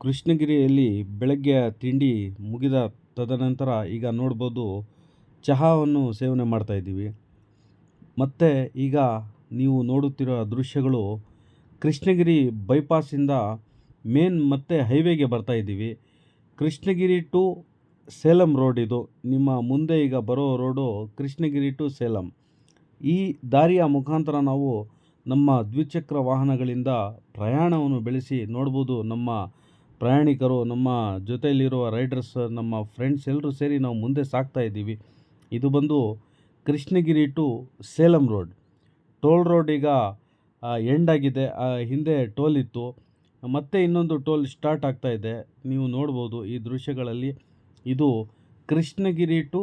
ಕೃಷ್ಣಗಿರಿಯಲ್ಲಿ ಬೆಳಗ್ಗೆ ತಿಂಡಿ ಮುಗಿದ ತದನಂತರ ಈಗ ನೋಡ್ಬೋದು ಚಹಾವನ್ನು ಸೇವನೆ ಮಾಡ್ತಾ ಇದ್ದೀವಿ. ಮತ್ತು ಈಗ ನೀವು ನೋಡುತ್ತಿರುವ ದೃಶ್ಯಗಳು ಕೃಷ್ಣಗಿರಿ ಬೈಪಾಸಿಂದ ಮೇನ್ ಮತ್ತೆ ಹೈವೇಗೆ ಬರ್ತಾ ಇದ್ದೀವಿ. ಕೃಷ್ಣಗಿರಿ ಟು ಸೇಲಂ ರೋಡ್ ಇದು. ನಿಮ್ಮ ಮುಂದೆ ಈಗ ಬರೋ ರೋಡು ಕೃಷ್ಣಗಿರಿ ಟು ಸೇಲಂ. ಈ ದಾರಿಯ ಮುಖಾಂತರ ನಾವು ನಮ್ಮ ದ್ವಿಚಕ್ರ ವಾಹನಗಳಿಂದ ಪ್ರಯಾಣವನ್ನು ಬೆಳೆಸಿ ನೋಡ್ಬೋದು ನಮ್ಮ ಪ್ರಯಾಣಿಕರು, ನಮ್ಮ ಜೊತೆಯಲ್ಲಿರುವ ರೈಡರ್ಸ್, ನಮ್ಮ ಫ್ರೆಂಡ್ಸ್ ಎಲ್ಲರೂ ಸೇರಿ ನಾವು ಮುಂದೆ ಸಾಗ್ತಾ ಇದ್ದೀವಿ. ಇದು ಬಂದು Krishnagiri to Salem road. Toll road ಈಗ ಎಂಡ್ ಆಗಿದೆ. ಹಿಂದೆ ಟೋಲ್ ಇತ್ತು. ಮತ್ತೆ ಇನ್ನೊಂದು ಟೋಲ್ ಸ್ಟಾರ್ಟ್ ಆಗ್ತಾ ಇದೆ. ನೀವು ನೋಡ್ಬೋದು ಈ ದೃಶ್ಯಗಳಲ್ಲಿ. ಇದು Krishnagiri to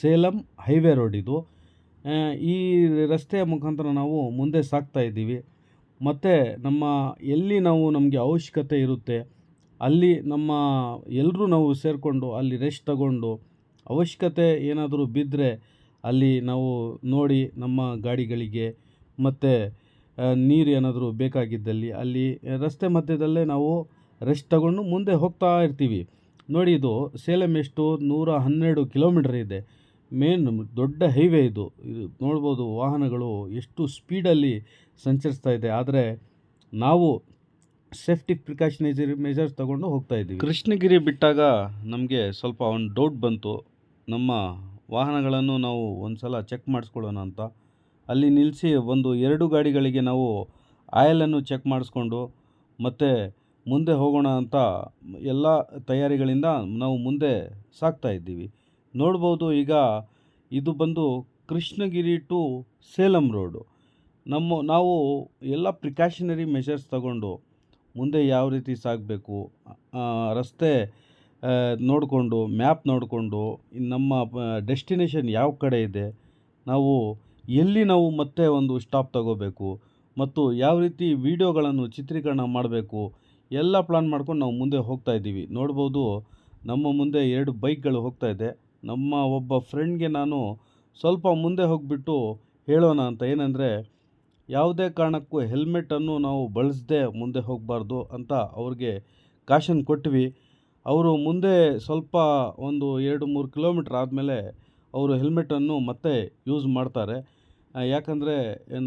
Salem highway road ಇದು. ಈ ರಸ್ತೆಯ ಮುಖಾಂತರ ನಾವು ಮುಂದೆ ಸಾಗ್ತಾ ಇದ್ದೀವಿ. ಮತ್ತು ನಮ್ಮ, ಎಲ್ಲಿ ನಾವು ನಮಗೆ ಅವಶ್ಯಕತೆ ಇರುತ್ತೆ ಅಲ್ಲಿ ನಮ್ಮ ಎಲ್ಲರೂ ನಾವು ಸೇರಿಕೊಂಡು ಅಲ್ಲಿ ರೆಸ್ಟ್ ತಗೊಂಡು ಅವಶ್ಯಕತೆ ಏನಾದರೂ ಬಿದ್ದರೆ ಅಲ್ಲಿ ನಾವು ನೋಡಿ ನಮ್ಮ ಗಾಡಿಗಳಿಗೆ ಮತ್ತು ನೀರು ಏನಾದರೂ ಬೇಕಾಗಿದ್ದಲ್ಲಿ ಅಲ್ಲಿ ರಸ್ತೆ ಮಧ್ಯದಲ್ಲೇ ನಾವು ರೆಸ್ಟ್ ತಗೊಂಡು ಮುಂದೆ ಹೋಗ್ತಾ ಇರ್ತೀವಿ. ನೋಡಿ ಇದು ಸೇಲಂ ಎಷ್ಟು? ನೂರ ಹನ್ನೆರಡು ಕಿಲೋಮೀಟರ್ ಇದೆ. ಮೇನ್ ದೊಡ್ಡ ಹೈವೇ ಇದು. ಇದು ನೋಡ್ಬೋದು ವಾಹನಗಳು ಎಷ್ಟು ಸ್ಪೀಡಲ್ಲಿ ಸಂಚರಿಸ್ತಾ ಇದೆ. ಆದರೆ ನಾವು ಸೇಫ್ಟಿ ಪ್ರಿಕಾಷನೈಸರಿ ಮೆಜರ್ಸ್ ತಗೊಂಡು ಹೋಗ್ತಾ ಇದ್ದೀವಿ. ಕೃಷ್ಣಗಿರಿ ಬಿಟ್ಟಾಗ ನಮಗೆ ಸ್ವಲ್ಪ ಒಂದು ಡೌಟ್ ಬಂತು. ನಮ್ಮ ವಾಹನಗಳನ್ನು ನಾವು ಒಂದು ಸಲ ಚೆಕ್ ಮಾಡಿಸ್ಕೊಳ್ಳೋಣ ಅಂತ. ಅಲ್ಲಿ ನಿಲ್ಲಿಸಿ ಒಂದು ಎರಡು ಗಾಡಿಗಳಿಗೆ ನಾವು ಆಯಲನ್ನು ಚೆಕ್ ಮಾಡಿಸ್ಕೊಂಡು, ಮತ್ತು ಮುಂದೆ ಹೋಗೋಣ ಅಂತ ಎಲ್ಲ ತಯಾರಿಗಳಿಂದ ನಾವು ಮುಂದೆ ಸಾಗ್ತಾ ಇದ್ದೀವಿ. ನೋಡ್ಬೋದು ಈಗ ಇದು ಬಂದು ಕೃಷ್ಣಗಿರಿ ಟು ಸೇಲಂ ರೋಡು. ನಮ್ಮ ನಾವು ಎಲ್ಲ ಪ್ರಿಕಾಷನರಿ ಮೆಷರ್ಸ್ ತಗೊಂಡು ಮುಂದೆ ಯಾವ ರೀತಿ ಸಾಗಬೇಕು? ರಸ್ತೆ ನೋಡಿಕೊಂಡು, ಮ್ಯಾಪ್ ನೋಡಿಕೊಂಡು ನಮ್ಮ ಡೆಸ್ಟಿನೇಷನ್ ಯಾವ ಕಡೆ ಇದೆ? ನಾವು ಎಲ್ಲಿ ನಾವು ಮತ್ತೆ ಒಂದು ಸ್ಟಾಪ್ ತಗೋಬೇಕು? ಮತ್ತು ಯಾವ ರೀತಿ ವೀಡಿಯೋಗಳನ್ನು ಚಿತ್ರೀಕರಣ ಮಾಡಬೇಕು? ಎಲ್ಲ ಪ್ಲಾನ್ ಮಾಡ್ಕೊಂಡು ನಾವು ಮುಂದೆ ಹೋಗ್ತಾ ಇದ್ದೀವಿ. ನೋಡ್ಬೋದು, ನಮ್ಮ ಮುಂದೆ ಎರಡು ಬೈಕ್ಗಳು ಹೋಗ್ತಾ ಇದೆ. ನಮ್ಮ ಒಬ್ಬ ಫ್ರೆಂಡ್ಗೆ ನಾನು ಸ್ವಲ್ಪ ಮುಂದೆ ಹೋಗಿಬಿಟ್ಟು ಹೇಳೋಣ ಅಂತ. ಏನಂದರೆ ಯಾವುದೇ ಕಾರಣಕ್ಕೂ ಹೆಲ್ಮೆಟನ್ನು ನಾವು ಬಳಸದೆ ಮುಂದೆ ಹೋಗಬಾರ್ದು ಅಂತ ಅವ್ರಿಗೆ ಕಾಶನ್ ಕೊಟ್ವಿ. ಅವರು ಮುಂದೆ ಸ್ವಲ್ಪ ಒಂದು ಎರಡು ಮೂರು ಕಿಲೋಮೀಟ್ರ್ ಆದಮೇಲೆ ಅವರು ಹೆಲ್ಮೆಟನ್ನು ಮತ್ತೆ ಯೂಸ್ ಮಾಡ್ತಾರೆ. ಯಾಕಂದರೆ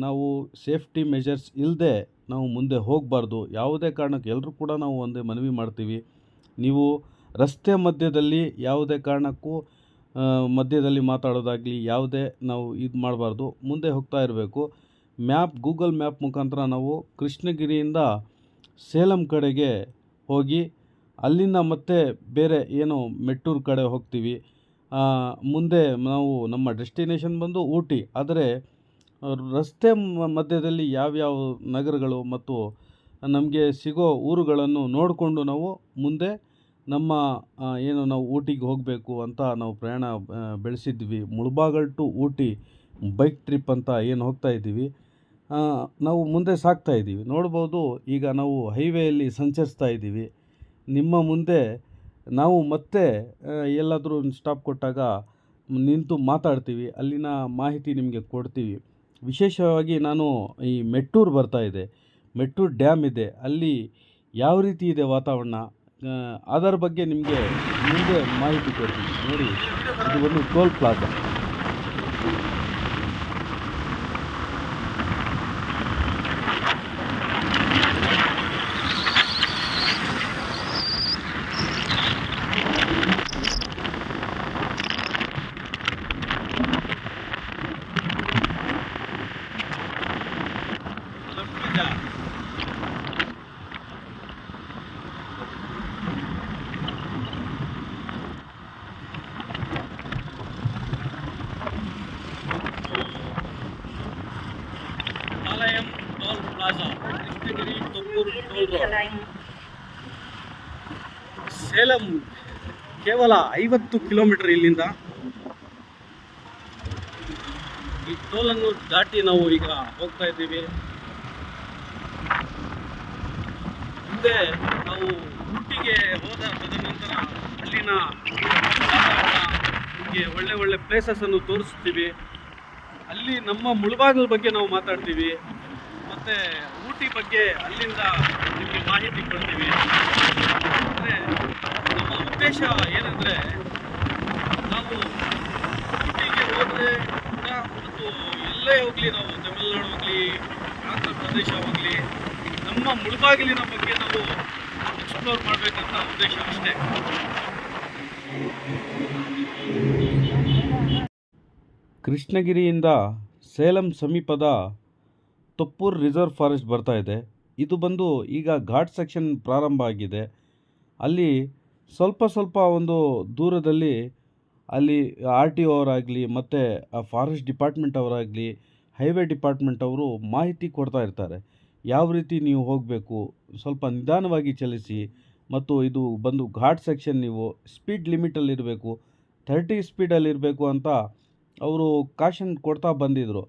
ನಾವು ಸೇಫ್ಟಿ ಮೆಷರ್ಸ್ ಇಲ್ಲದೆ ನಾವು ಮುಂದೆ ಹೋಗಬಾರ್ದು. ಯಾವುದೇ ಕಾರಣಕ್ಕೆ ಎಲ್ಲರೂ ಕೂಡ ನಾವು ಒಂದೇ ಮನವಿ ಮಾಡ್ತೀವಿ. ನೀವು ರಸ್ತೆ ಮಧ್ಯದಲ್ಲಿ ಯಾವುದೇ ಕಾರಣಕ್ಕೂ ಮಧ್ಯದಲ್ಲಿ ಮಾತಾಡೋದಾಗಲಿ, ಯಾವುದೇ ನಾವು ಇದು ಮಾಡಬಾರ್ದು. ಮುಂದೆ ಹೋಗ್ತಾ ಇರಬೇಕು. ಮ್ಯಾಪ್, ಗೂಗಲ್ ಮ್ಯಾಪ್ ಮುಖಾಂತರ ನಾವು ಕೃಷ್ಣಗಿರಿಯಿಂದ ಸೇಲಂ ಕಡೆಗೆ ಹೋಗಿ ಅಲ್ಲಿಂದ ಮತ್ತೆ ಬೇರೆ ಏನು ಮೆಟ್ಟೂರು ಕಡೆ ಹೋಗ್ತೀವಿ. ಮುಂದೆ ನಾವು ನಮ್ಮ ಡೆಸ್ಟಿನೇಷನ್ ಬಂದು ಊಟಿ. ಆದರೆ, ರಸ್ತೆ ಮಧ್ಯದಲ್ಲಿ ಯಾವ್ಯಾವ ನಗರಗಳು ಮತ್ತು ನಮಗೆ ಸಿಗೋ ಊರುಗಳನ್ನು ನೋಡಿಕೊಂಡು ನಾವು ಮುಂದೆ ನಮ್ಮ ಏನು ನಾವು ಊಟಿಗೆ ಹೋಗಬೇಕು ಅಂತ ನಾವು ಪ್ರಯಾಣ ಬೆಳೆಸಿದ್ವಿ. Mulbagal to Ooty bike trip ಅಂತ ಏನು ಹೋಗ್ತಾ ಇದ್ದೀವಿ. ನಾವು ಮುಂದೆ ಸಾಗ್ತಾ ಇದ್ದೀವಿ. ನೋಡ್ಬೋದು ಈಗ ನಾವು ಹೈವೇಯಲ್ಲಿ ಸಂಚರಿಸ್ತಾ ಇದ್ದೀವಿ. ನಿಮ್ಮ ಮುಂದೆ ನಾವು ಮತ್ತೆ ಎಲ್ಲಾದರೂ ಸ್ಟಾಪ್ ಕೊಟ್ಟಾಗ ನಿಂತು ಮಾತಾಡ್ತೀವಿ. ಅಲ್ಲಿನ ಮಾಹಿತಿ ನಿಮಗೆ ಕೊಡ್ತೀವಿ. ವಿಶೇಷವಾಗಿ ನಾನು ಈ ಮೆಟ್ಟೂರು ಬರ್ತಾ ಇದೆ. ಮೆಟ್ಟೂರು ಡ್ಯಾಮ್ ಇದೆ. ಅಲ್ಲಿ ಯಾವ ರೀತಿ ಇದೆ ವಾತಾವರಣ? ಅದರ ಬಗ್ಗೆ ನಿಮಗೆ ಮುಂದೆ ಮಾಹಿತಿ ಕೊಡ್ತೀವಿ ನೋಡಿ, ಇದು ಒಂದು toll plaza Palayam toll plaza Krishnagiri Thokkur toll road Salem ಕೇವಲ ಐವತ್ತು ಕಿಲೋಮೀಟರ್ ಇಲ್ಲಿಂದ ಈ ಟೋಲನ್ನು ದಾಟಿ ನಾವು ಈಗ ಹೋಗ್ತಾ ಇದ್ದೀವಿ. ಮುಂದೆ ನಾವು ಊಟಿಗೆ ಹೋದ ತದನಂತರ ಅಲ್ಲಿನ ನಿಮಗೆ ಒಳ್ಳೆ ಒಳ್ಳೆ ಪ್ಲೇಸಸನ್ನು ತೋರಿಸ್ತೀವಿ. ಅಲ್ಲಿ ನಮ್ಮ ಮುಳುಬಾಗಿಲ ಬಗ್ಗೆ ನಾವು ಮಾತಾಡ್ತೀವಿ. ಮತ್ತು ಊಟಿ ಬಗ್ಗೆ ಅಲ್ಲಿಂದ ನಿಮಗೆ ಮಾಹಿತಿ ಕೊಡ್ತೀವಿ. ಉದ್ದೇಶ ಏನಂದರೆ ನಾವು ಊಟಿಗೆ ಹೋದರೆ ಮತ್ತು ಎಲ್ಲೇ ಹೋಗ್ಲಿ ನಾವು ತಮಿಳುನಾಡು ಹೋಗ್ಲಿ, ಆಂಧ್ರ ಪ್ರದೇಶ ಹೋಗಲಿ, ನಮ್ಮ ಮುಳುಬಾಗಿಲಿನ ಬಗ್ಗೆ ನಾವು ಎಕ್ಸ್ಪ್ಲೋರ್ ಮಾಡಬೇಕಂತ ಉದ್ದೇಶ ಅಷ್ಟೇ. ಕೃಷ್ಣಗಿರಿಯಿಂದ ಸೇಲಂ ಸಮೀಪದ ತೊಪ್ಪೂರ್ ರಿಸರ್ವ್ ಫಾರೆಸ್ಟ್ ಬರ್ತಾ ಇದೆ. ಇದು ಬಂದು ಈಗ ಘಾಟ್ ಸೆಕ್ಷನ್ ಪ್ರಾರಂಭ ಆಗಿದೆ. ಅಲ್ಲಿ ಸ್ವಲ್ಪ ಸ್ವಲ್ಪ ಒಂದು ದೂರದಲ್ಲಿ ಅಲ್ಲಿ ಆರ್ ಟಿ ಒ ಅವರಾಗಲಿ ಮತ್ತು, ಆ ಫಾರೆಸ್ಟ್ ಡಿಪಾರ್ಟ್ಮೆಂಟ್ ಅವರಾಗಲಿ, ಹೈವೇ ಡಿಪಾರ್ಟ್ಮೆಂಟ್ ಅವರು ಮಾಹಿತಿ ಕೊಡ್ತಾ ಇರ್ತಾರೆ. ಯಾವ ರೀತಿ ನೀವು ಹೋಗಬೇಕು? ಸ್ವಲ್ಪ ನಿಧಾನವಾಗಿ ಚಲಿಸಿ ಮತ್ತು ಇದು ಬಂದು ಘಾಟ್ ಸೆಕ್ಷನ್ ನೀವು ಸ್ಪೀಡ್ ಲಿಮಿಟಲ್ಲಿರಬೇಕು ಥರ್ಟಿ ಸ್ಪೀಡಲ್ಲಿರಬೇಕು ಅಂತ ಅವರು ಕಾಶನ್ ಕೊಡ್ತಾ ಬಂದಿದ್ದರು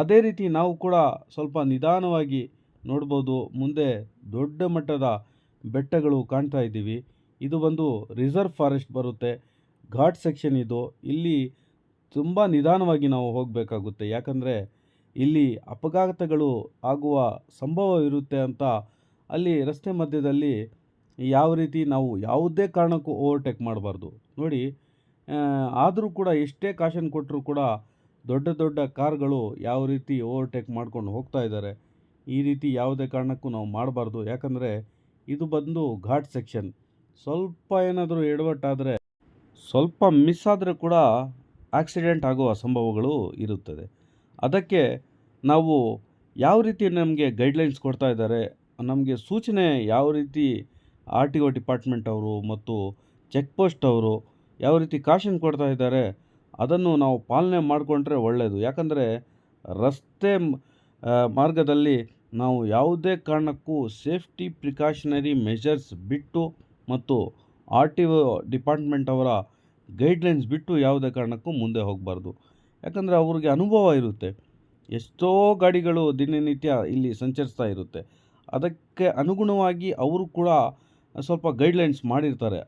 ಅದೇ ರೀತಿ ನಾವು ಕೂಡ ಸ್ವಲ್ಪ ನಿಧಾನವಾಗಿ ನೋಡ್ಬೋದು. ಮುಂದೆ ದೊಡ್ಡ ಮಟ್ಟದ ಬೆಟ್ಟಗಳು ಕಾಣ್ತಾ ಇದ್ದೀವಿ. ಇದು ಬಂದು ರಿಸರ್ವ್ ಫಾರೆಸ್ಟ್ ಬರುತ್ತೆ. ಘಾಟ್ ಸೆಕ್ಷನ್ ಇದು. ಇಲ್ಲಿ ತುಂಬ ನಿಧಾನವಾಗಿ ನಾವು ಹೋಗಬೇಕಾಗುತ್ತೆ. ಯಾಕಂದರೆ ಇಲ್ಲಿ ಅಪಘಾತಗಳು ಆಗುವ ಸಂಭವ ಇರುತ್ತೆ ಅಂತ ಅಲ್ಲಿ ರಸ್ತೆ ಮಧ್ಯದಲ್ಲಿ ಯಾವ ರೀತಿ ನಾವು ಯಾವುದೇ ಕಾರಣಕ್ಕೂ ಓವರ್ಟೇಕ್ ಮಾಡಬಾರ್ದು. ನೋಡಿ ಆದರೂ ಕೂಡ ಎಷ್ಟೇ ಕಾಶನ್ ಕೊಟ್ಟರೂ ಕೂಡ ದೊಡ್ಡ ದೊಡ್ಡ ಕಾರ್ಗಳು ಯಾವ ರೀತಿ ಓವರ್ಟೇಕ್ ಮಾಡ್ಕೊಂಡು ಹೋಗ್ತಾ ಇದ್ದಾರೆ, ಈ ರೀತಿ ಯಾವುದೇ ಕಾರಣಕ್ಕೂ ನಾವು ಮಾಡಬಾರ್ದು. ಯಾಕಂದರೆ ಇದು ಬಂದು ಘಾಟ್ ಸೆಕ್ಷನ್. ಸ್ವಲ್ಪ ಏನಾದರೂ ಎಡವಟ್ಟಾದರೆ ಸ್ವಲ್ಪ ಮಿಸ್ ಆದರೆ ಕೂಡ ಆಕ್ಸಿಡೆಂಟ್ ಆಗುವ ಸಂಭವಗಳು ಇರುತ್ತದೆ. ಅದಕ್ಕೆ ನಾವು ಯಾವ ರೀತಿ ನಮಗೆ ಗೈಡ್ಲೈನ್ಸ್ ಕೊಡ್ತಾ ಇದ್ದಾರೆ, ನಮಗೆ ಸೂಚನೆ ಯಾವ ರೀತಿ ಆರ್ ಟಿ ಒ ಡಿಪಾರ್ಟ್ಮೆಂಟ್ ಅವರು ಮತ್ತು ಚೆಕ್ ಪೋಸ್ಟ್ ಅವರು ಯಾವ ರೀತಿ ಕಾಶನ್ ಕೊಡ್ತಾ ಇದ್ದಾರೆ, ಅದನ್ನು ನಾವು ಪಾಲನೆ ಮಾಡಿಕೊಂಡ್ರೆ ಒಳ್ಳೆಯದು ಯಾಕಂದರೆ ರಸ್ತೆ ಮಾರ್ಗದಲ್ಲಿ ನಾವು ಯಾವುದೇ ಕಾರಣಕ್ಕೂ ಸೇಫ್ಟಿ ಪ್ರಿಕಾಷನರಿ ಮೆಷರ್ಸ್ ಬಿಟ್ಟು ಮತ್ತು ಆರ್ ಟಿ ಒ ಡಿಪಾರ್ಟ್ಮೆಂಟ್ ಅವರ ಗೈಡ್ಲೈನ್ಸ್ ಬಿಟ್ಟು ಯಾವುದೇ ಕಾರಣಕ್ಕೂ ಮುಂದೆ ಹೋಗಬಾರ್ದು. ಯಾಕಂದರೆ ಅವ್ರಿಗೆ ಅನುಭವ ಇರುತ್ತೆ. ಎಷ್ಟೋ ಗಾಡಿಗಳು ದಿನನಿತ್ಯ ಇಲ್ಲಿ ಸಂಚರಿಸ್ತಾ ಇರುತ್ತೆ. ಅದಕ್ಕೆ ಅನುಗುಣವಾಗಿ ಅವರು ಕೂಡ ಸ್ವಲ್ಪ ಗೈಡ್ಲೈನ್ಸ್ ಮಾಡಿರ್ತಾರೆ.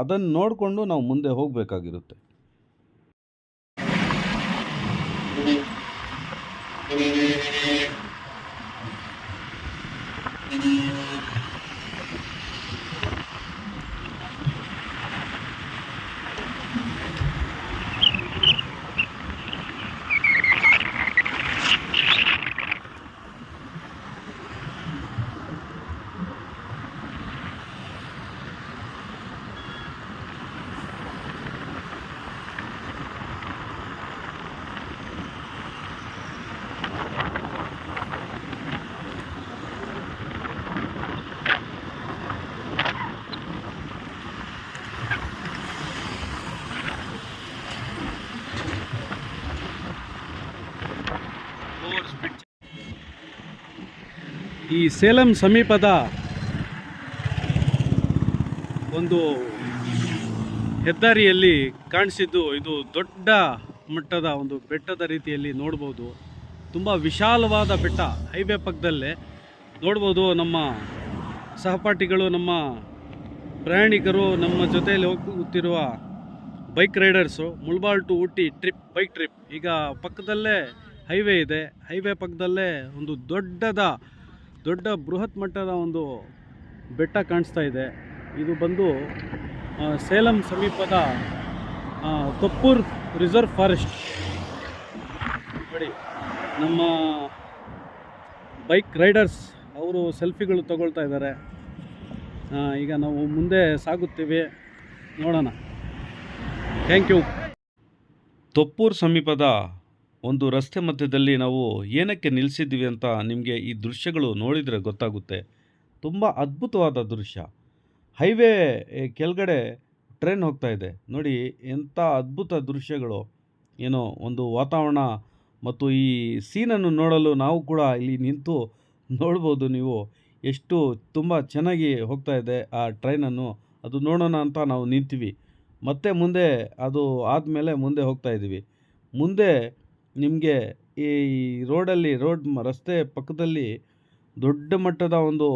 ಅದನ್ನು ನೋಡಿಕೊಂಡು ನಾವು ಮುಂದೆ ಹೋಗಬೇಕಾಗಿರುತ್ತೆ. ಈ ಸೇಲಂ ಸಮೀಪದ ಒಂದು ಹೆದ್ದಾರಿಯಲ್ಲಿ ಕಾಣಿಸಿದ್ದು, ಇದು ದೊಡ್ಡ ಮಟ್ಟದ ಒಂದು ಬೆಟ್ಟದ ರೀತಿಯಲ್ಲಿ ನೋಡ್ಬೋದು. ತುಂಬ ವಿಶಾಲವಾದ ಬೆಟ್ಟ ಹೈವೇ ಪಕ್ಕದಲ್ಲೇ ನೋಡ್ಬೋದು. ನಮ್ಮ ಸಹಪಾಠಿಗಳು, ನಮ್ಮ ಪ್ರಯಾಣಿಕರು, ನಮ್ಮ ಜೊತೆಯಲ್ಲಿ ಹೋಗುತ್ತಿರುವ bike riders, Mulbagal to Ooty trip, bike trip. ಈಗ ಪಕ್ಕದಲ್ಲೇ ಹೈವೇ ಇದೆ. ಹೈವೇ ಪಕ್ಕದಲ್ಲೇ ಒಂದು ದೊಡ್ಡದ ದೊಡ್ಡ ಬೃಹತ್ ಮಟ್ಟದ ಒಂದು ಬೆಟ್ಟ ಕಾಣಿಸ್ತಾ ಇದೆ. ಇದು ಬಂದು ಸೇಲಂ ಸಮೀಪದ ಆ, ತೊಪ್ಪೂರ್ ರಿಸರ್ವ್ ಫಾರೆಸ್ಟ್. ನೋಡಿ ನಮ್ಮ ಬೈಕ್ ರೈಡರ್ಸ್ ಅವರು ಸೆಲ್ಫಿಗಳು ತಗೊಳ್ತಾ ಇದ್ದಾರೆ. ಈಗ ನಾವು ಮುಂದೆ ಸಾಗುತ್ತೀವಿ. ನೋಡೋಣ. Thank you. ತೊಪ್ಪೂರ್ ಸಮೀಪದ ಒಂದು ರಸ್ತೆ ಮಧ್ಯದಲ್ಲಿ ನಾವು ಏನಕ್ಕೆ ನಿಲ್ಲಿಸಿದ್ದೀವಿ ಅಂತ ನಿಮಗೆ ಈ ದೃಶ್ಯಗಳು ನೋಡಿದರೆ ಗೊತ್ತಾಗುತ್ತೆ. ತುಂಬ ಅದ್ಭುತವಾದ ದೃಶ್ಯ. ಹೈವೇ ಕೆಳಗಡೆ ಟ್ರೈನ್ ಹೋಗ್ತಾ ಇದೆ. ನೋಡಿ ಎಂಥ ಅದ್ಭುತ ದೃಶ್ಯಗಳು. ಏನೋ ಒಂದು ವಾತಾವರಣ ಮತ್ತು ಈ ಸೀನನ್ನು ನೋಡಲು ನಾವು ಕೂಡ ಇಲ್ಲಿ ನಿಂತು ನೋಡ್ಬೋದು ನೀವು. ಎಷ್ಟು ತುಂಬ ಚೆನ್ನಾಗಿ ಹೋಗ್ತಾ ಇದೆ ಆ ಟ್ರೈನನ್ನು. ಅದು ನೋಡೋಣ ಅಂತ ನಾವು ನಿಂತೀವಿ. ಮತ್ತೆ ಮುಂದೆ ಅದು ಆದಮೇಲೆ ಮುಂದೆ ಹೋಗ್ತಾ ಇದ್ದೀವಿ. ಮುಂದೆ ನಿಮಗೆ ಈ ರೋಡಲ್ಲಿ, ರೋಡ್ ರಸ್ತೆ ಪಕ್ಕದಲ್ಲಿ ದೊಡ್ಡ ಮಟ್ಟದ ಒಂದು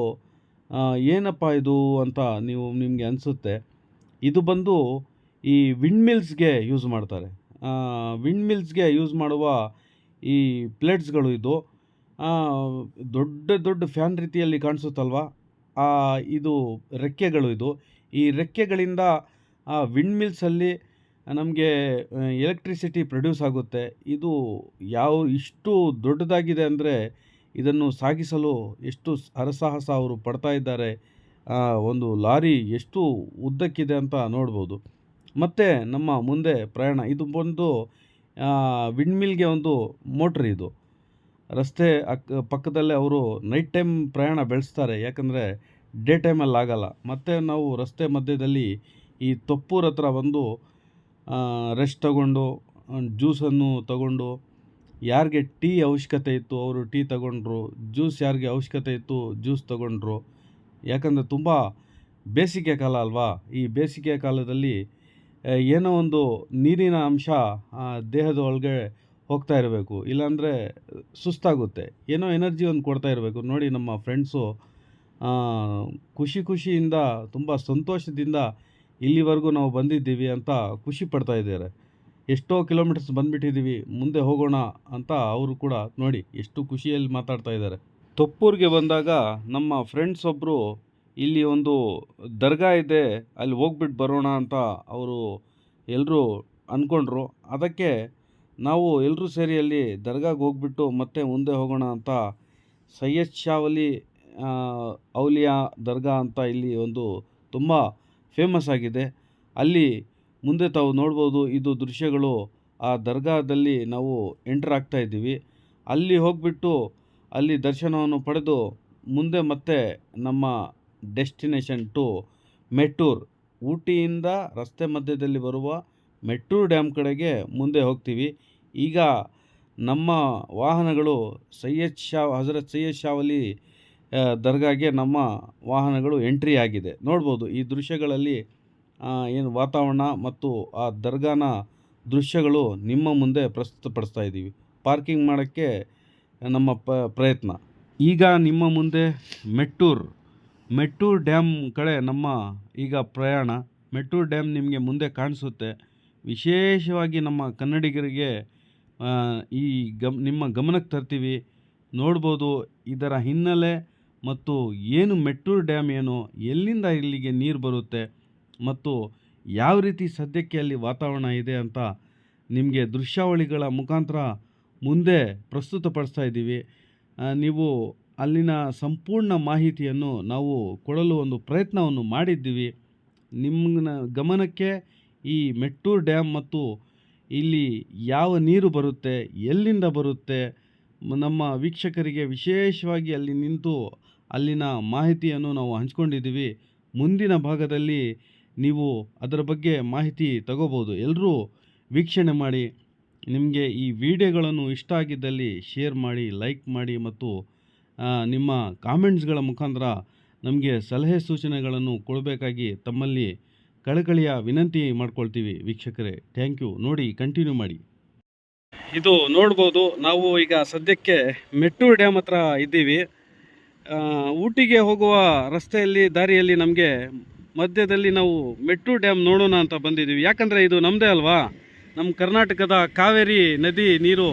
ಏನಪ್ಪ ಇದು ಅಂತ ನೀವು ನಿಮಗೆ ಅನಿಸುತ್ತೆ. ಇದು ಬಂದು ಈ ವಿಂಡ್ ಮಿಲ್ಸ್ಗೆ ಯೂಸ್ ಮಾಡ್ತಾರೆ. ವಿಂಡ್ ಮಿಲ್ಸ್ಗೆ ಯೂಸ್ ಮಾಡುವ ಈ ಪ್ಲೇಟ್ಸ್ಗಳು ಇದು. ದೊಡ್ಡ ದೊಡ್ಡ ಫ್ಯಾನ್ ರೀತಿಯಲ್ಲಿ ಕಾಣಿಸುತ್ತಲ್ವಾ? ಇದು ರೆಕ್ಕೆಗಳು ಇದು. ಈ ರೆಕ್ಕೆಗಳಿಂದ ವಿಂಡ್ ಮಿಲ್ಸಲ್ಲಿ ನಮಗೆ ಎಲೆಕ್ಟ್ರಿಸಿಟಿ ಪ್ರೊಡ್ಯೂಸ್ ಆಗುತ್ತೆ. ಇದು ಯಾವ, ಇಷ್ಟು ದೊಡ್ಡದಾಗಿದೆ ಅಂದರೆ ಇದನ್ನು ಸಾಗಿಸಲು ಎಷ್ಟು ಹರಸಾಹಸ ಅವರು ಪಡ್ತಾ ಇದ್ದಾರೆ ಒಂದು ಲಾರಿ ಎಷ್ಟು ಉದ್ದಕ್ಕಿದೆ ಅಂತ ನೋಡ್ಬೋದು. ಮತ್ತು ನಮ್ಮ ಮುಂದೆ ಪ್ರಯಾಣ, ಇದು ಬಂದು ವಿಂಡ್ ಮಿಲ್ಗೆ ಒಂದು ಮೋಟ್ರ್ ಇದು. ರಸ್ತೆ ಅಕ್ಕ ಪಕ್ಕದಲ್ಲೇ ಅವರು ನೈಟ್ ಟೈಮ್ ಪ್ರಯಾಣ ಬೆಳೆಸ್ತಾರೆ, ಯಾಕಂದರೆ ಡೇ ಟೈಮಲ್ಲಿ ಆಗಲ್ಲ. ಮತ್ತು ನಾವು ರಸ್ತೆ ಮಧ್ಯದಲ್ಲಿ ಈ ತೊಪ್ಪೂರ ಹತ್ರ ಬಂದು ರೆಸ್ಟ್ ತಗೊಂಡು ಜ್ಯೂಸನ್ನು ತಗೊಂಡು, ಯಾರಿಗೆ ಟೀ ಅವಶ್ಯಕತೆ ಇತ್ತು ಅವರು ಟೀ ತಗೊಂಡ್ರು, ಜ್ಯೂಸ್ ಯಾರಿಗೆ ಅವಶ್ಯಕತೆ ಇತ್ತು ಜ್ಯೂಸ್ ತಗೊಂಡ್ರು. ಯಾಕಂದರೆ ತುಂಬ ಬೇಸಿಗೆ ಕಾಲ ಅಲ್ವಾ? ಈ ಬೇಸಿಗೆ ಕಾಲದಲ್ಲಿ ಏನೋ ಒಂದು ನೀರಿನ ಅಂಶ ದೇಹದ ಒಳಗೆ ಹೋಗ್ತಾ ಇರಬೇಕು. ಇಲ್ಲಾಂದರೆ ಸುಸ್ತಾಗುತ್ತೆ. ಏನೋ ಎನರ್ಜಿ ಒಂದು ಕೊಡ್ತಾ ಇರಬೇಕು. ನೋಡಿ ನಮ್ಮ ಫ್ರೆಂಡ್ಸು ಖುಷಿ ಖುಷಿಯಿಂದ, ತುಂಬ ಸಂತೋಷದಿಂದ ಇಲ್ಲಿವರೆಗೂ ನಾವು ಬಂದಿದ್ದೀವಿ ಅಂತ ಖುಷಿ ಪಡ್ತಾ ಇದ್ದಾರೆ. ಎಷ್ಟೋ ಕಿಲೋಮೀಟರ್ಸ್ ಬಂದುಬಿಟ್ಟಿದ್ದೀವಿ, ಮುಂದೆ ಹೋಗೋಣ ಅಂತ ಅವರು ಕೂಡ ನೋಡಿ ಎಷ್ಟು ಖುಷಿಯಲ್ಲಿ ಮಾತಾಡ್ತಾ ಇದ್ದಾರೆ. ತೊಪ್ಪೂರಿಗೆ ಬಂದಾಗ ನಮ್ಮ ಫ್ರೆಂಡ್ಸ್ ಒಬ್ಬರು ಇಲ್ಲಿ ಒಂದು ದರ್ಗಾ ಇದೆ, ಅಲ್ಲಿ ಹೋಗ್ಬಿಟ್ಟು ಬರೋಣ ಅಂತ ಅವರು ಎಲ್ಲರೂ ಅಂದ್ಕೊಂಡ್ರು ಅದಕ್ಕೆ ನಾವು ಎಲ್ಲರೂ ಸೇರಿ ಅಲ್ಲಿ ದರ್ಗಾಗೆ ಹೋಗ್ಬಿಟ್ಟು ಮತ್ತೆ ಮುಂದೆ ಹೋಗೋಣ ಅಂತ ಸೈಯದ್ ಶಾವಲಿ ಔಲಿಯಾ ದರ್ಗಾ ಅಂತ ಇಲ್ಲಿ ಒಂದು ತುಂಬ ಫೇಮಸ್ ಆಗಿದೆ. ಅಲ್ಲಿ ಮುಂದೆ ತಾವು ನೋಡ್ಬೋದು ಇದು ದೃಶ್ಯಗಳು ಆ ದರ್ಗಾದಲ್ಲಿ ನಾವು ಎಂಟರ್ ಆಗ್ತಾ ಇದ್ದೀವಿ. ಅಲ್ಲಿ ಹೋಗಿಬಿಟ್ಟು ಅಲ್ಲಿ ದರ್ಶನವನ್ನು ಪಡೆದು ಮುಂದೆ ಮತ್ತೆ ನಮ್ಮ ಡೆಸ್ಟಿನೇಷನ್ ಟು ಮೆಟ್ಟೂರ್. ಊಟಿಯಿಂದ ರಸ್ತೆ ಮಧ್ಯದಲ್ಲಿ ಬರುವ ಮೆಟ್ಟೂರು ಡ್ಯಾಮ್ ಕಡೆಗೆ ಮುಂದೆ ಹೋಗ್ತೀವಿ. ಈಗ ನಮ್ಮ ವಾಹನಗಳು ಸೈಯದ್ ಶಾ ಹಜರತ್ ಸೈಯದ್ ಶಾವಲಿ ದರ್ಗಾಗೆ ನಮ್ಮ ವಾಹನಗಳು ಎಂಟ್ರಿ ಆಗಿದೆ. ನೋಡ್ಬೋದು ಈ ದೃಶ್ಯಗಳಲ್ಲಿ ಏನು ವಾತಾವರಣ ಮತ್ತು ಆ ದರ್ಗಾನ ದೃಶ್ಯಗಳು ನಿಮ್ಮ ಮುಂದೆ ಪ್ರಸ್ತುತಪಡಿಸ್ತಾ ಇದ್ದೀವಿ. ಪಾರ್ಕಿಂಗ್ ಮಾಡೋಕ್ಕೆ ನಮ್ಮ ಪ, ಪ್ರಯತ್ನ. ಈಗ ನಿಮ್ಮ ಮುಂದೆ ಮೆಟ್ಟೂರ್ ಮೆಟ್ಟೂರ್ ಡ್ಯಾಮ್ ಕಡೆ ನಮ್ಮ ಈಗ ಪ್ರಯಾಣ. ಮೆಟ್ಟೂರ್ ಡ್ಯಾಮ್ ನಿಮಗೆ ಮುಂದೆ ಕಾಣಿಸುತ್ತೆ. ವಿಶೇಷವಾಗಿ ನಮ್ಮ ಕನ್ನಡಿಗರಿಗೆ ಈ ಗಮ್, ನಿಮ್ಮ ಗಮನಕ್ಕೆ ತರ್ತೀವಿ. ನೋಡ್ಬೋದು ಇದರ ಹಿನ್ನೆಲೆ ಮತ್ತು ಏನು ಮೆಟ್ಟೂರು ಡ್ಯಾಮ್ ಏನು ಎಲ್ಲಿಂದ ಇಲ್ಲಿಗೆ ನೀರು ಬರುತ್ತೆ ಮತ್ತು ಯಾವ ರೀತಿ ಸದ್ಯಕ್ಕೆ ಅಲ್ಲಿ ವಾತಾವರಣ ಇದೆ ಅಂತ ನಿಮಗೆ ದೃಶ್ಯಾವಳಿಗಳ ಮುಖಾಂತರ ಮುಂದೆ ಪ್ರಸ್ತುತಪಡಿಸ್ತಾ ಇದ್ದೀವಿ. ನೀವು ಅಲ್ಲಿನ ಸಂಪೂರ್ಣ ಮಾಹಿತಿಯನ್ನು ನಾವು ಕೊಡಲು ಒಂದು ಪ್ರಯತ್ನವನ್ನು ಮಾಡಿದ್ದೀವಿ. ನಿಮ್ಮ ಗಮನಕ್ಕೆ ಈ ಮೆಟ್ಟೂರು ಡ್ಯಾಮ್ ಮತ್ತು ಇಲ್ಲಿ ಯಾವ ನೀರು ಬರುತ್ತೆ, ಎಲ್ಲಿಂದ ಬರುತ್ತೆ ನಮ್ಮ ವೀಕ್ಷಕರಿಗೆ ವಿಶೇಷವಾಗಿ ಅಲ್ಲಿ ನಿಂತು ಅಲ್ಲಿನ ಮಾಹಿತಿಯನ್ನು ನಾವು ಹಂಚ್ಕೊಂಡಿದ್ದೀವಿ. ಮುಂದಿನ ಭಾಗದಲ್ಲಿ ನೀವು ಅದರ ಬಗ್ಗೆ ಮಾಹಿತಿ ತಗೋಬೋದು. ಎಲ್ಲರೂ ವೀಕ್ಷಣೆ ಮಾಡಿ. ನಿಮಗೆ ಈ ವಿಡಿಯೋಗಳನ್ನು ಇಷ್ಟ ಆಗಿದ್ದಲ್ಲಿ ಶೇರ್ ಮಾಡಿ, ಲೈಕ್ ಮಾಡಿ ಮತ್ತು ನಿಮ್ಮ ಕಾಮೆಂಟ್ಸ್ಗಳ ಮುಖಾಂತರ ನಮಗೆ ಸಲಹೆ ಸೂಚನೆಗಳನ್ನು ಕೊಡಬೇಕಾಗಿ ತಮ್ಮಲ್ಲಿ ಕಳಕಳಿಯ ವಿನಂತಿ ಮಾಡ್ಕೊಳ್ತೀವಿ ವೀಕ್ಷಕರೇ. Thank you. ನೋಡಿ, ಕಂಟಿನ್ಯೂ ಮಾಡಿ. ಇದು ನೋಡ್ಬೋದು. ನಾವು ಈಗ ಸದ್ಯಕ್ಕೆ ಮೆಟ್ಟೂರು ಡ್ಯಾಮ್ ಹತ್ರ ಇದ್ದೀವಿ. ಊಟಿಗೆ ಹೋಗುವ ರಸ್ತೆಯಲ್ಲಿ, ದಾರಿಯಲ್ಲಿ ನಮಗೆ ಮಧ್ಯದಲ್ಲಿ ನಾವು ಮೆಟ್ಟೂರು ಡ್ಯಾಮ್ ನೋಡೋಣ ಅಂತ ಬಂದಿದ್ದೀವಿ. ಯಾಕಂದರೆ ಇದು ನಮ್ಮದೇ ಅಲ್ವಾ? ನಮ್ಮ ಕರ್ನಾಟಕದ ಕಾವೇರಿ ನದಿ ನೀರು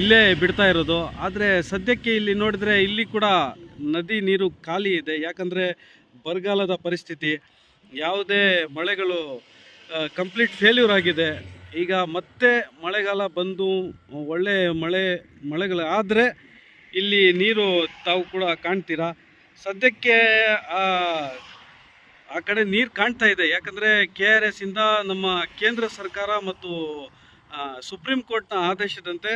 ಇಲ್ಲೇ ಬಿಡ್ತಾ ಇರೋದು. ಆದರೆ ಸದ್ಯಕ್ಕೆ ಇಲ್ಲಿ ನೋಡಿದ್ರೆ ಇಲ್ಲಿ ಕೂಡ ನದಿ ನೀರು ಖಾಲಿ ಇದೆ. ಯಾಕಂದರೆ ಬರಗಾಲದ ಪರಿಸ್ಥಿತಿ, ಯಾವುದೇ ಮಳೆಗಳು ಕಂಪ್ಲೀಟ್ ಫೇಲ್ಯೂರ್ ಆಗಿದೆ. ಈಗ ಮತ್ತೆ ಮಳೆಗಾಲ ಬಂದು ಒಳ್ಳೆ ಮಳೆ, ಮಳೆಗಳು ಆದರೆ ಇಲ್ಲಿ ನೀರು ತಾವು ಕೂಡ ಕಾಣ್ತೀರಾ? ಸದ್ಯಕ್ಕೆ ಆ, ಕಡೆ ನೀರು ಕಾಣ್ತಾ ಇದೆ. ಯಾಕಂದರೆ ಕೆ ಆರ್ ಎಸ್ ಇಂದ ನಮ್ಮ ಕೇಂದ್ರ ಸರ್ಕಾರ ಮತ್ತು ಸುಪ್ರೀಂ ಕೋರ್ಟ್ನ ಆದೇಶದಂತೆ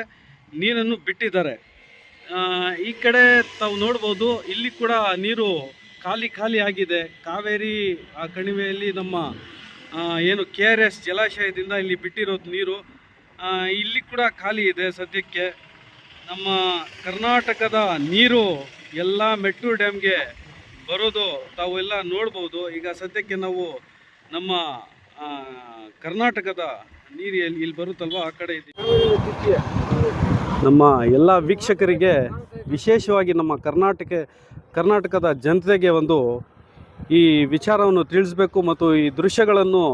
ನೀರನ್ನು ಬಿಟ್ಟಿದ್ದಾರೆ. ಈ ಕಡೆ ತಾವು ನೋಡ್ಬೋದು ಇಲ್ಲಿ ಕೂಡ ನೀರು ಖಾಲಿ ಖಾಲಿ ಆಗಿದೆ. ಕಾವೇರಿ ಆ ಕಣಿವೆಯಲ್ಲಿ ನಮ್ಮ ಏನು ಕೆ ಆರ್ ಎಸ್ ಜಲಾಶಯದಿಂದ ಇಲ್ಲಿ ಬಿಟ್ಟಿರೋದು ನೀರು ಇಲ್ಲಿ ಕೂಡ ಖಾಲಿ ಇದೆ ಸದ್ಯಕ್ಕೆ. ನಮ್ಮ ಕರ್ನಾಟಕದ ನೀರು ಎಲ್ಲ ಮೆಟ್ಟೂರು ಡ್ಯಾಮ್ಗೆ ಬರೋದು ತಾವು ಎಲ್ಲ ನೋಡ್ಬೋದು. ಈಗ ಸದ್ಯಕ್ಕೆ ನಾವು ನಮ್ಮ ಕರ್ನಾಟಕದ ನೀರು ಎಲ್ಲಿ, ಇಲ್ಲಿ ಬರುತ್ತಲ್ವ? ಆ ಕಡೆ ಇದೆ. ನಮ್ಮ ಎಲ್ಲ ವೀಕ್ಷಕರಿಗೆ ವಿಶೇಷವಾಗಿ ನಮ್ಮ ಕರ್ನಾಟಕ, ಕರ್ನಾಟಕದ ಜನತೆಗೆ ಒಂದು ಈ ವಿಚಾರವನ್ನು ತಿಳಿಸ್ಬೇಕು ಮತ್ತು ಈ ದೃಶ್ಯಗಳನ್ನು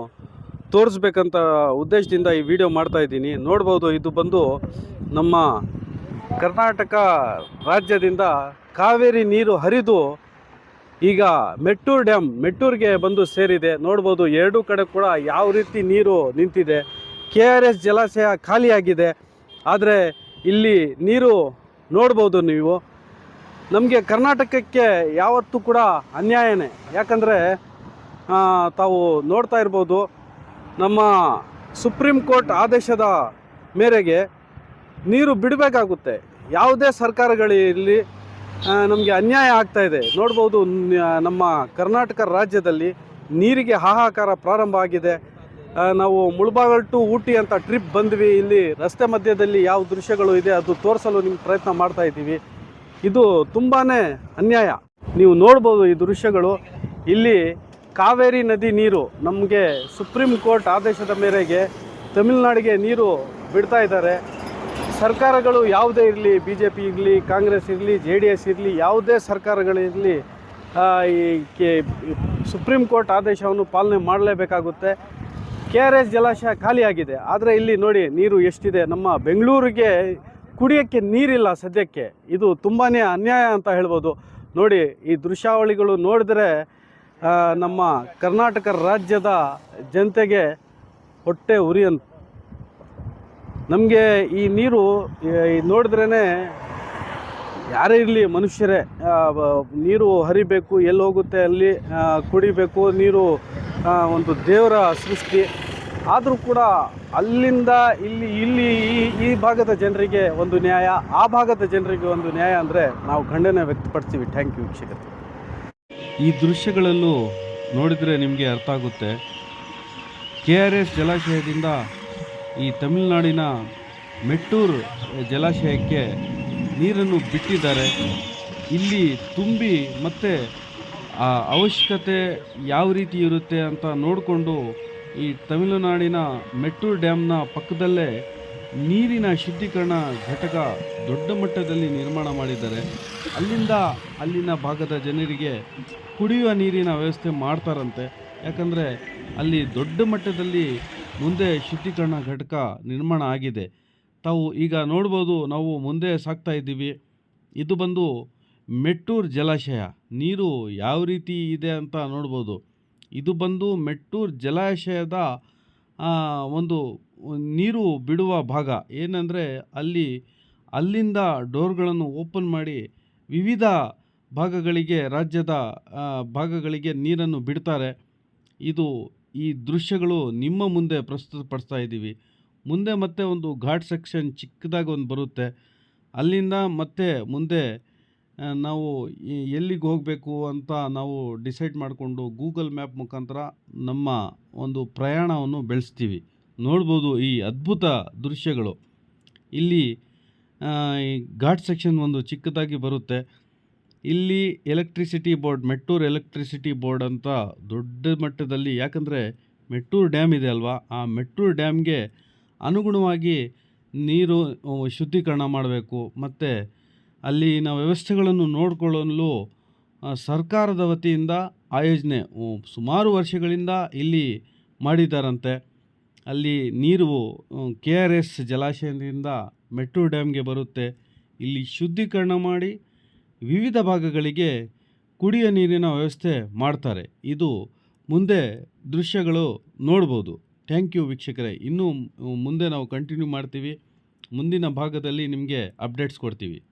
ತೋರಿಸ್ಬೇಕಂತ ಉದ್ದೇಶದಿಂದ ಈ ವಿಡಿಯೋ ಮಾಡ್ತಾ ಇದ್ದೀನಿ. ನೋಡ್ಬೋದು, ಇದು ಬಂದು ನಮ್ಮ ಕರ್ನಾಟಕ ರಾಜ್ಯದಿಂದ ಕಾವೇರಿ ನೀರು ಹರಿದು ಈಗ ಮೆಟ್ಟೂರು ಡ್ಯಾಮ್ ಮೆಟ್ಟೂರಿಗೆ ಬಂದು ಸೇರಿದೆ. ನೋಡ್ಬೋದು ಎರಡೂ ಕಡೆ ಕೂಡ ಯಾವ ರೀತಿ ನೀರು ನಿಂತಿದೆ. ಕೆ ಆರ್ ಎಸ್ ಜಲಾಶಯ ಖಾಲಿಯಾಗಿದೆ. ಆದರೆ ಇಲ್ಲಿ ನೀರು ನೋಡ್ಬೋದು ನೀವು. ನಮಗೆ ಕರ್ನಾಟಕಕ್ಕೆ ಯಾವತ್ತೂ ಕೂಡ ಅನ್ಯಾಯನೇ. ಯಾಕಂದರೆ ತಾವು ನೋಡ್ತಾ ಇರ್ಬೋದು ನಮ್ಮ ಸುಪ್ರೀಂ ಕೋರ್ಟ್ ಆದೇಶದ ಮೇರೆಗೆ ನೀರು ಬಿಡಬೇಕಾಗುತ್ತೆ. ಯಾವುದೇ ಸರ್ಕಾರಗಳಿರಲಿ ನಮಗೆ ಅನ್ಯಾಯ ಆಗ್ತಾ ಇದೆ. ನೋಡ್ಬೋದು ನಮ್ಮ ಕರ್ನಾಟಕ ರಾಜ್ಯದಲ್ಲಿ ನೀರಿಗೆ ಹಾಹಾಕಾರ ಪ್ರಾರಂಭ ಆಗಿದೆ. ನಾವು ಮುಳಬಾಗಲ್ ಟು ಊಟಿ ಅಂತ ಟ್ರಿಪ್ ಬಂದ್ವಿ. ಇಲ್ಲಿ ರಸ್ತೆ ಮಧ್ಯದಲ್ಲಿ ಯಾವ ದೃಶ್ಯಗಳು ಇದೆ, ಅದು ತೋರಿಸಲು ನಿಮ್ಗೆ ಪ್ರಯತ್ನ ಮಾಡ್ತಾ ಇದ್ದೀವಿ. ಇದು ತುಂಬಾ ಅನ್ಯಾಯ. ನೀವು ನೋಡ್ಬೋದು ಈ ದೃಶ್ಯಗಳು. ಇಲ್ಲಿ ಕಾವೇರಿ ನದಿ ನೀರು ನಮಗೆ ಸುಪ್ರೀಂ ಕೋರ್ಟ್ ಆದೇಶದ ಮೇರೆಗೆ ತಮಿಳುನಾಡಿಗೆ ನೀರು ಬಿಡ್ತಾ ಇದ್ದಾರೆ. ಸರ್ಕಾರಗಳು ಯಾವುದೇ ಇರಲಿ ಬಿ ಜೆ ಪಿ ಇರಲಿ, ಕಾಂಗ್ರೆಸ್ ಇರಲಿ, ಜೆ ಡಿ ಎಸ್ ಇರಲಿ, ಯಾವುದೇ ಸರ್ಕಾರಗಳಿರಲಿ ಈ ಕೆ, ಸುಪ್ರೀಂ ಕೋರ್ಟ್ ಆದೇಶವನ್ನು ಪಾಲನೆ ಮಾಡಲೇಬೇಕಾಗುತ್ತೆ. ಕೆ ಆರ್ ಎಸ್ ಜಲಾಶಯ ಖಾಲಿಯಾಗಿದೆ. ಆದರೆ ಇಲ್ಲಿ ನೋಡಿ, ನೀರು ಎಷ್ಟಿದೆ. ನಮ್ಮ ಬೆಂಗಳೂರಿಗೆ ಕುಡಿಯೋಕ್ಕೆ ನೀರಿಲ್ಲ ಸದ್ಯಕ್ಕೆ. ಇದು ತುಂಬಾ ಅನ್ಯಾಯ ಅಂತ ಹೇಳ್ಬೋದು. ನೋಡಿ, ಈ ದೃಶ್ಯಾವಳಿಗಳು ನೋಡಿದ್ರೆ ನಮ್ಮ ಕರ್ನಾಟಕ ರಾಜ್ಯದ ಜನತೆಗೆ ಹೊಟ್ಟೆ ಉರಿ ಅಂತ ನಮಗೆ ಈ ನೀರು ನೋಡಿದ್ರೇ ಯಾರೇ ಇರಲಿ ಮನುಷ್ಯರೇ ನೀರು ಹರಿಬೇಕು, ಎಲ್ಲಿ ಹೋಗುತ್ತೆ, ಅಲ್ಲಿ ಕುಡಿಬೇಕು, ನೀರು ಒಂದು ದೇವರ ಸೃಷ್ಟಿ. ಆದರೂ ಕೂಡ ಅಲ್ಲಿಂದ ಇಲ್ಲಿ ಇಲ್ಲಿ ಈ ಈ ಭಾಗದ ಜನರಿಗೆ ಒಂದು ನ್ಯಾಯ, ಆ ಭಾಗದ ಜನರಿಗೆ ಒಂದು ನ್ಯಾಯ ಅಂದರೆ ನಾವು ಖಂಡನೆ ವ್ಯಕ್ತಪಡಿಸ್ತೀವಿ. ಥ್ಯಾಂಕ್ ಯು ವೀಕ್ಷಕರು. ಈ ದೃಶ್ಯಗಳಲ್ಲೂ ನೋಡಿದರೆ ನಿಮಗೆ ಅರ್ಥ ಆಗುತ್ತೆ. ಕೆ ಆರ್ ಎಸ್ ಜಲಾಶಯದಿಂದ ಈ ತಮಿಳುನಾಡಿನ ಮೆಟ್ಟೂರು ಜಲಾಶಯಕ್ಕೆ ನೀರನ್ನು ಬಿಟ್ಟಿದ್ದಾರೆ. ಇಲ್ಲಿ ತುಂಬಿ ಮತ್ತೆ ಆ ಅವಶ್ಯಕತೆ ಯಾವ ರೀತಿ ಇರುತ್ತೆ ಅಂತ ನೋಡಿಕೊಂಡು ಈ ತಮಿಳುನಾಡಿನ ಮೆಟ್ಟೂರು ಡ್ಯಾಮ್ನ ಪಕ್ಕದಲ್ಲೇ ನೀರಿನ ಶುದ್ಧೀಕರಣ ಘಟಕ ದೊಡ್ಡ ಮಟ್ಟದಲ್ಲಿ ನಿರ್ಮಾಣ ಮಾಡಿದ್ದಾರೆ. ಅಲ್ಲಿಂದ ಅಲ್ಲಿನ ಭಾಗದ ಜನರಿಗೆ ಕುಡಿಯುವ ನೀರಿನ ವ್ಯವಸ್ಥೆ ಮಾಡ್ತಾರಂತೆ. ಯಾಕಂದರೆ ಅಲ್ಲಿ ದೊಡ್ಡ ಮಟ್ಟದಲ್ಲಿ ಮುಂದೆ ಶುದ್ಧೀಕರಣ ಘಟಕ ನಿರ್ಮಾಣ ಆಗಿದೆ. ತಾವು ಈಗ ನೋಡ್ಬೋದು ನಾವು ಮುಂದೆ ಸಾಗ್ತಾ ಇದ್ದೀವಿ. ಇದು ಬಂದು ಮೆಟ್ಟೂರು ಜಲಾಶಯ. ನೀರು ಯಾವ ರೀತಿ ಇದೆ ಅಂತ ನೋಡ್ಬೋದು. ಇದು ಬಂದು ಮೆಟ್ಟೂರು ಜಲಾಶಯದ ಒಂದು ನೀರು ಬಿಡುವ ಭಾಗ. ಏನಂದರೆ ಅಲ್ಲಿ, ಅಲ್ಲಿಂದ ಡೋರ್ಗಳನ್ನು ಓಪನ್ ಮಾಡಿ ವಿವಿಧ ಭಾಗಗಳಿಗೆ, ರಾಜ್ಯದ ಭಾಗಗಳಿಗೆ ನೀರನ್ನು ಬಿಡ್ತಾರೆ. ಇದು ಈ ದೃಶ್ಯಗಳು ನಿಮ್ಮ ಮುಂದೆ ಪ್ರಸ್ತುತಪಡಿಸ್ತಾ ಇದ್ದೀವಿ. ಮುಂದೆ ಮತ್ತೆ ಒಂದು ಘಾಟ್ ಸೆಕ್ಷನ್ ಚಿಕ್ಕದಾಗಿ ಒಂದು ಬರುತ್ತೆ. ಅಲ್ಲಿಂದ ಮತ್ತೆ ಮುಂದೆ ನಾವು ಎಲ್ಲಿಗೆ ಹೋಗಬೇಕು ಅಂತ ನಾವು ಡಿಸೈಡ್ ಮಾಡಿಕೊಂಡು ಗೂಗಲ್ ಮ್ಯಾಪ್ ಮುಖಾಂತರ ನಮ್ಮ ಒಂದು ಪ್ರಯಾಣವನ್ನು ಬೆಳೆಸ್ತೀವಿ. ನೋಡ್ಬೋದು ಈ ಅದ್ಭುತ ದೃಶ್ಯಗಳು. ಇಲ್ಲಿ ಘಾಟ್ ಸೆಕ್ಷನ್ ಒಂದು ಚಿಕ್ಕದಾಗಿ ಬರುತ್ತೆ. ಇಲ್ಲಿ electricity board Mettur electricity board ಅಂತ ದೊಡ್ಡ ಮಟ್ಟದಲ್ಲಿ, ಯಾಕಂದರೆ ಮೆಟ್ಟೂರು ಡ್ಯಾಮ್ ಇದೆ ಅಲ್ವಾ? ಆ ಮೆಟ್ಟೂರು ಡ್ಯಾಮ್ಗೆ ಅನುಗುಣವಾಗಿ ನೀರು ಶುದ್ಧೀಕರಣ ಮಾಡಬೇಕು. ಮತ್ತು ಅಲ್ಲಿನ ವ್ಯವಸ್ಥೆಗಳನ್ನು ನೋಡಿಕೊಳ್ಳಲು ಸರ್ಕಾರದ ವತಿಯಿಂದ ಆಯೋಜನೆ ಸುಮಾರು ವರ್ಷಗಳಿಂದ ಇಲ್ಲಿ ಮಾಡಿದ್ದಾರಂತೆ. ಅಲ್ಲಿ ನೀರು ಕೆ ಆರ್ ಎಸ್ ಜಲಾಶಯದಿಂದ ಮೆಟ್ಟೂರು ಡ್ಯಾಮ್ಗೆ ಬರುತ್ತೆ. ಇಲ್ಲಿ ಶುದ್ಧೀಕರಣ ಮಾಡಿ ವಿವಿಧ ಭಾಗಗಳಿಗೆ ಕುಡಿಯ ನೀರಿನ ವ್ಯವಸ್ಥೆ ಮಾಡ್ತಾರೆ. ಇದು ಮುಂದೆ ದೃಶ್ಯಗಳು ನೋಡ್ಬೋದು. ಥ್ಯಾಂಕ್ ಯು ವೀಕ್ಷಕರೇ. ಇನ್ನೂ ಮುಂದೆ ನಾವು ಕಂಟಿನ್ಯೂ ಮಾಡ್ತೀವಿ. ಮುಂದಿನ ಭಾಗದಲ್ಲಿ ನಿಮಗೆ ಅಪ್ಡೇಟ್ಸ್ ಕೊಡ್ತೀವಿ.